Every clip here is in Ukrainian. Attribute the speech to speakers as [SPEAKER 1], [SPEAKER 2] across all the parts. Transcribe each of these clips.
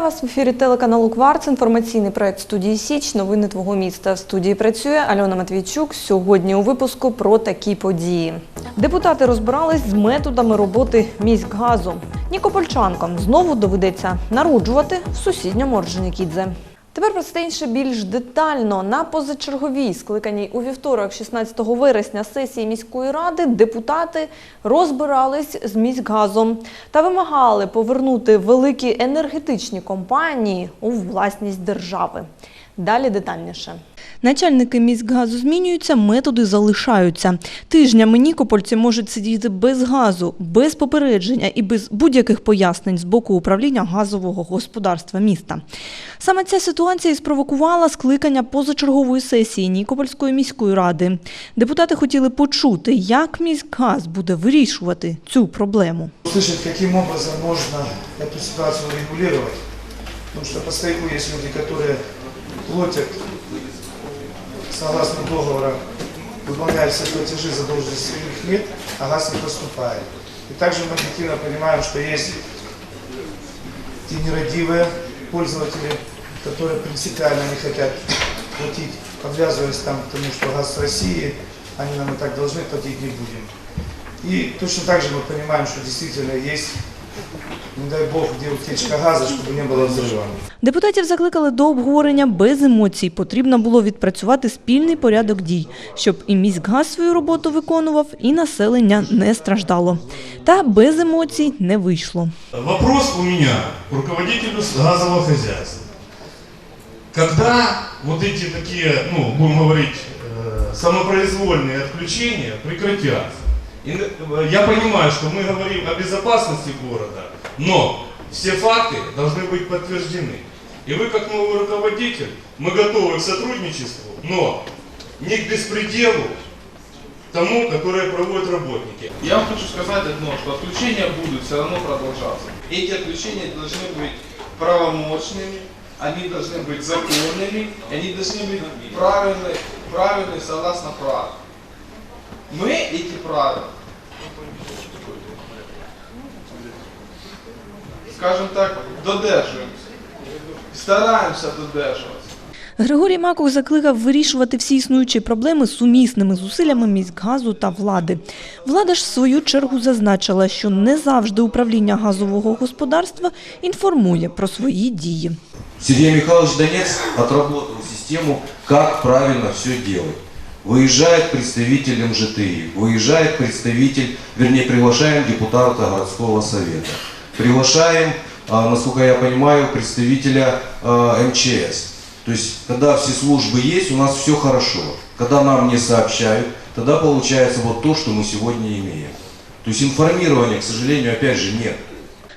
[SPEAKER 1] в ефірі телеканалу Кварц. Інформаційний проект студії Січ. Новини твого міста. В студії працює Альона Матвійчук. Сьогодні у випуску про такі події. Депутати розбирались з методами роботи міськгазу. Нікопольчанкам знову доведеться народжувати в сусідньому Орджонікідзе. Тепер про це інше більш детально. На позачерговій, скликаній у вівторок, 16 вересня, сесії міської ради депутати розбирались з міськгазом та вимагали повернути великі енергетичні компанії у власність держави. Далі детальніше. Начальники міськгазу змінюються, методи залишаються. Тижнями нікопольці можуть сидіти без газу, без попередження і без будь-яких пояснень з боку управління газового господарства міста. Саме ця ситуація і спровокувала скликання позачергової сесії Нікопольської міської ради. Депутати хотіли почути, як міськгаз буде вирішувати цю проблему.
[SPEAKER 2] услышать, каким образом можно эту ситуацию регулировать. Потому что по стояку есть люди, которые платят согласно договора, выполняют все платежи задолженности их нет, а газ не поступает. И также мы объективно понимаем, что есть те нерадивые пользователи, которые принципиально не хотят платить, подвязываясь там к тому, что газ России, они нам и так должны платить не будем. И точно так же мы понимаем, что действительно есть, не дай бог, где утечка газа, чтобы не было взрыва.
[SPEAKER 1] Депутатів закликали до обговорення без емоцій. Потрібно було відпрацювати спільний порядок дій, щоб і міськгаз свою роботу виконував, і населення не страждало. Та без емоцій не вийшло.
[SPEAKER 3] Вопрос у меня к руководителю газового хозяйства. Когда вот эти такие, ну, будем говорить, э, самопроизвольные отключения прекратятся? И, э, я понимаю, что мы говорим о безопасности города, но все факты должны быть подтверждены. И вы, как новый руководитель, мы готовы к сотрудничеству, но не к беспределу тому, которое проводят работники.
[SPEAKER 4] Я вам хочу сказать одно, что отключения будут все равно продолжаться. Эти отключения должны быть правомочными, они должны быть законными, они должны быть правильны, правильны согласно праву. Мы эти правила, скажем так, додерживаемся. Стараемся додерживаться.
[SPEAKER 1] Григорій Маков закликав вирішувати всі існуючі проблеми сумісними зусиллями міськгазу та влади. Влада ж в свою чергу зазначила, що не завжди управління газового господарства інформує про свої дії.
[SPEAKER 5] Сергей Михайлович Донец отработал систему, как правильно все делать. Выезжает представитель МЖТИ, выезжает представитель, вернее, приглашаем депутата городского совета. Приглашаем, а, насколько я понимаю, представителя а, МЧС. То есть, когда все службы есть, у нас все хорошо. Когда нам не сообщают, тогда получается вот то, что мы сегодня имеем. То есть информирования, к сожалению, опять же нет.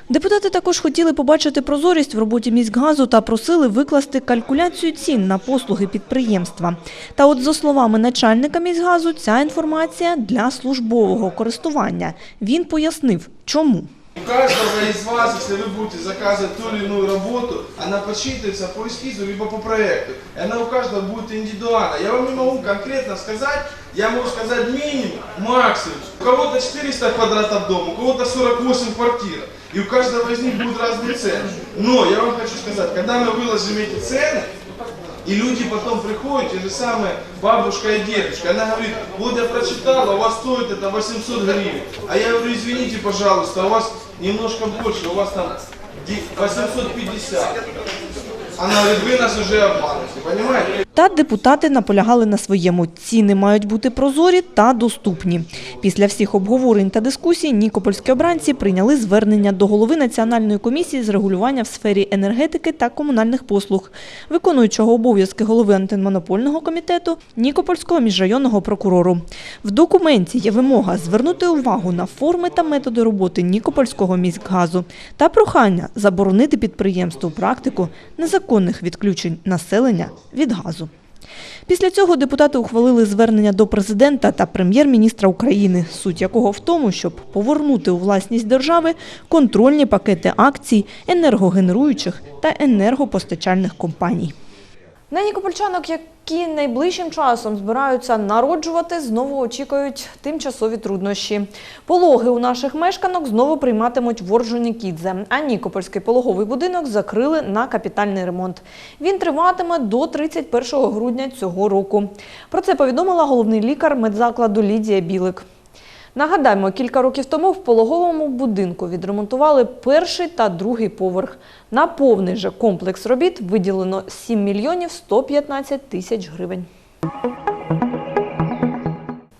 [SPEAKER 1] Депутати також хотіли побачити прозорість в роботі міськгазу та просили викласти калькуляцію цін на послуги підприємства. Та от за словами начальника міськгазу, ця інформація для службового користування. Він пояснив, чому.
[SPEAKER 4] У каждого из вас, если вы будете заказывать ту или иную работу, она подсчитывается по эскизу, либо по проекту. И она у каждого будет индивидуальна. Я вам не могу конкретно сказать, я могу сказать минимум, максимум. У кого-то 400 квадратов дома, у кого-то 48 квартир. И у каждого из них будут разные цены. Но я вам хочу сказать, когда мы выложим эти цены, и люди потом приходят, те же самые бабушка и дедушка, она говорит, вот я прочитала, у вас стоит это 800 гривен. А я говорю, извините, пожалуйста, у вас немножко больше, у вас там ди- 850. Она говорит, вы нас уже обманываете, понимаете?
[SPEAKER 1] Та депутати наполягали на своєму. Ціни мають бути прозорі та доступні. Після всіх обговорень та дискусій нікопольські обранці прийняли звернення до голови Національної комісії з регулювання в сфері енергетики та комунальних послуг, виконуючого обов'язки голови антимонопольного комітету Нікопольського міжрайонного прокурору. В документі є вимога звернути увагу на форми та методи роботи Нікопольського міськгазу та прохання заборонити підприємству практику незаконних відключень населення від газу. Після цього депутати ухвалили звернення до президента та прем'єр-міністра України, суть якого в тому, щоб повернути у власність держави контрольні пакети акцій енергогенеруючих та енергопостачальних компаній. На нікопольчанок, які найближчим часом збираються народжувати, знову очікують тимчасові труднощі. Пологи у наших мешканок знову прийматимуть в Орджонікідзе, а Нікопольський пологовий будинок закрили на капітальний ремонт. Він триватиме до 31 грудня цього року. Про це повідомила головний лікар медзакладу Лідія Білик. Нагадаємо, кілька років тому в пологовому будинку відремонтували перший та другий поверх. На повний же комплекс робіт виділено 7 мільйонів 115 тисяч гривень.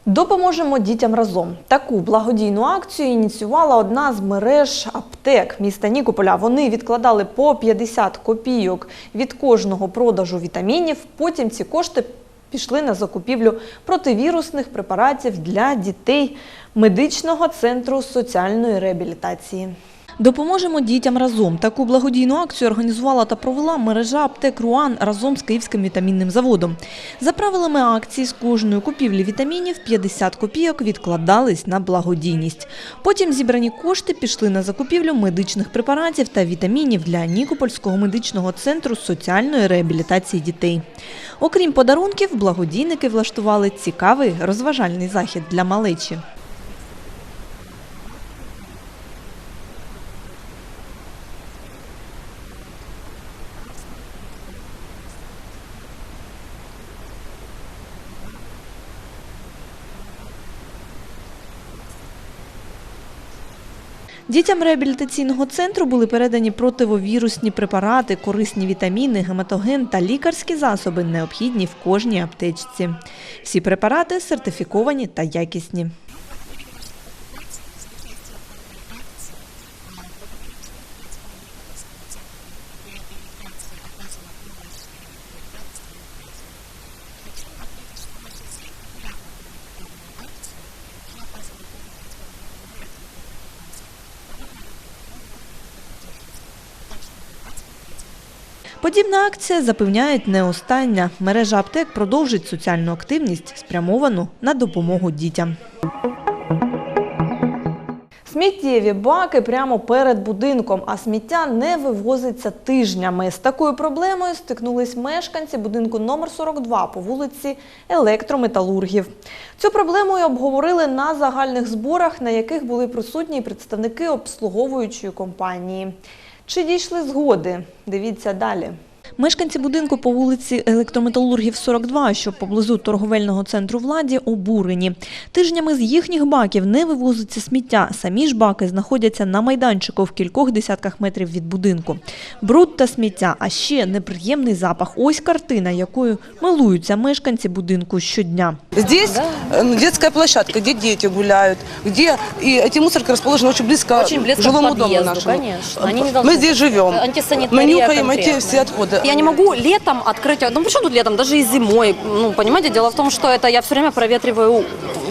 [SPEAKER 1] Допоможемо дітям разом. Таку благодійну акцію ініціювала одна з мереж аптек міста Нікополя. Вони відкладали по 50 копійок від кожного продажу вітамінів. Потім ці кошти пішли на закупівлю противірусних препаратів для дітей медичного центру соціальної реабілітації. Допоможемо дітям разом. Таку благодійну акцію організувала та провела мережа аптек Руан разом з Київським вітамінним заводом. За правилами акції з кожної купівлі вітамінів 50 копійок відкладались на благодійність. Потім зібрані кошти пішли на закупівлю медичних препаратів та вітамінів для Нікопольського медичного центру соціальної реабілітації дітей. Окрім подарунків, благодійники влаштували цікавий розважальний захід для малечі. Дітям реабілітаційного центру були передані противовірусні препарати, корисні вітаміни, гематоген та лікарські засоби, необхідні в кожній аптечці. Всі препарати сертифіковані та якісні. Подібна акція запевняють не остання. Мережа аптек продовжить соціальну активність, спрямовану на допомогу дітям. Сміттєві баки прямо перед будинком, а сміття не вивозиться тижнями. З такою проблемою стикнулись мешканці будинку номер 42 по вулиці Електрометалургів. Цю проблему й обговорили на загальних зборах, на яких були присутні представники обслуговуючої компанії. Чи дійшли згоди? Дивіться далі. Мешканці будинку по вулиці Електрометалургів 42, що поблизу торговельного центру владі, обурені. Тижнями з їхніх баків не вивозиться сміття. Самі ж баки знаходяться на майданчику в кількох десятках метрів від будинку. Бруд та сміття, а ще неприємний запах. Ось картина, якою милуються мешканці будинку щодня.
[SPEAKER 6] Здесь э, детская площадка, где дети гуляют, где и эти мусорки расположены очень близко,
[SPEAKER 7] Очень близко
[SPEAKER 6] к жилому
[SPEAKER 7] к
[SPEAKER 6] дому
[SPEAKER 7] подъезду,
[SPEAKER 6] нашему.
[SPEAKER 7] конечно. Они не должны
[SPEAKER 6] Мы здесь живем.
[SPEAKER 7] Антисанитария
[SPEAKER 6] Мы нюхаем эти
[SPEAKER 7] конкретная.
[SPEAKER 6] все отходы.
[SPEAKER 7] Я не могу летом открыть, ну почему тут летом, даже и зимой, ну понимаете, дело в том, что это я все время проветриваю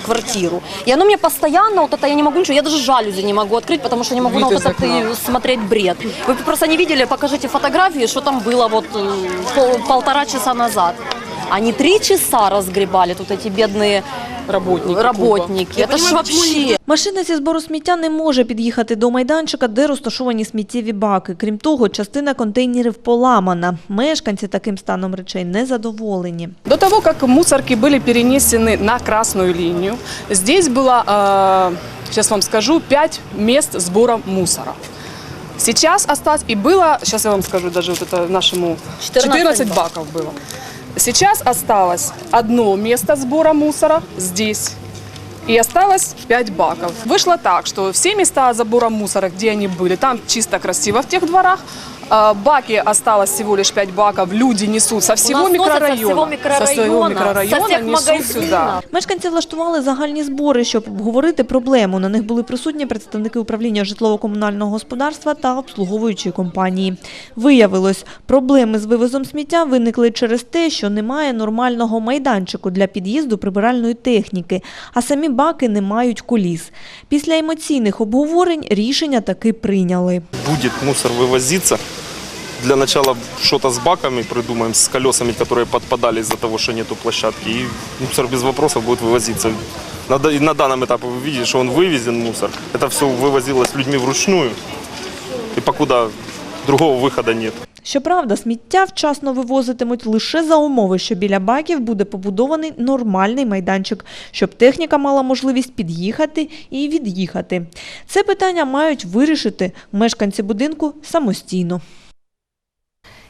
[SPEAKER 7] квартиру. И оно мне постоянно, вот это я не могу ничего, я даже жалюзи не могу открыть, потому что не могу на вот этот и смотреть бред. Вы просто не видели, покажите фотографии, что там было вот э, пол- полтора часа назад. Они три часа разгребали тут эти бедные работники. работники. Это ж вообще...
[SPEAKER 1] Машина зі збору сміття не може під'їхати до майданчика, де розташовані сміттєві баки. Крім того, частина контейнерів поламана. Мешканці таким станом речей не задоволені.
[SPEAKER 8] До того, как мусорки были перенесены на красную линию, здесь было, э, сейчас вам скажу, 5 мест сбора мусора. Сейчас осталось, и было, сейчас я вам скажу, даже вот это нашему
[SPEAKER 7] 14
[SPEAKER 8] 14, баков было. Сейчас осталось одно место сбора мусора здесь. И осталось 5 баков. Вышло так, что все места забора мусора, где они были, там чисто красиво в тех дворах. Баки осталось всего лишь 5 баков. Люди несут со всего
[SPEAKER 7] со
[SPEAKER 8] микрорайона.
[SPEAKER 7] всего
[SPEAKER 8] Со своего
[SPEAKER 7] микрорайона, со магазинов.
[SPEAKER 8] сюда.
[SPEAKER 1] Мешканці влаштували загальні збори, щоб обговорити проблему. На них були присутні представники управління житлово-комунального господарства та обслуговуючої компанії. Виявилось, проблеми з вивозом сміття виникли через те, що немає нормального майданчику для під'їзду прибиральної техніки, а самі баки не мають коліс. Після емоційних обговорень рішення таки прийняли.
[SPEAKER 9] будет мусор вывозиться Для начала что-то с баками придумаем, с колесами, которые подпадали из-за того, что нету площадки. И мусор без вопросов будет вывозиться. На, да- и на данном этапе вы видите, что он вывезен, мусор. Это все вывозилось людьми вручную. И покуда другого выхода нет.
[SPEAKER 1] Щоправда, сміття вчасно вивозитимуть лише за умови, що біля баків буде побудований нормальний майданчик, щоб техніка мала можливість під'їхати і від'їхати. Це питання мають вирішити мешканці будинку самостійно.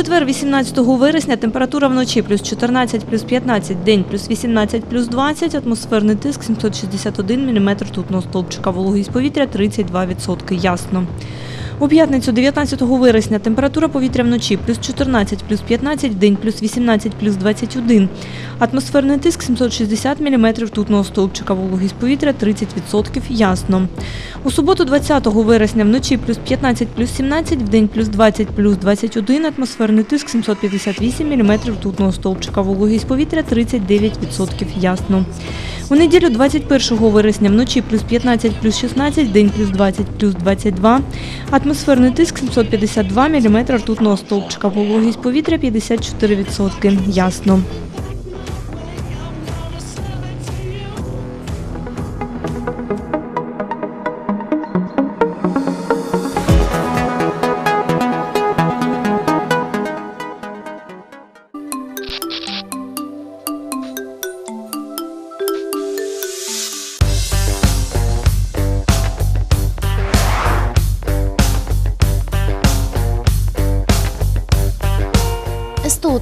[SPEAKER 1] Четвер, 18 вересня, температура вночі плюс 14, плюс 15, день плюс 18, плюс 20, атмосферний тиск 761 мм ртутного стовпчика, вологість повітря 32%, ясно. У п'ятницю, 19 вересня, температура повітря вночі плюс 14, плюс 15, день плюс 18, плюс 21. Атмосферний тиск 760 мм ртутного стовпчика, вологість повітря 30%, ясно. У суботу, 20 вересня, вночі плюс 15, плюс 17, в день плюс 20, плюс 21, атмосферний тиск 758 мм ртутного стовпчика, вологість повітря 39%, ясно. У неділю 21 вересня вночі плюс 15, плюс 16, день плюс 20, плюс 22, атмосферний тиск 752 мм ртутного стовпчика, вологість повітря 54%, ясно.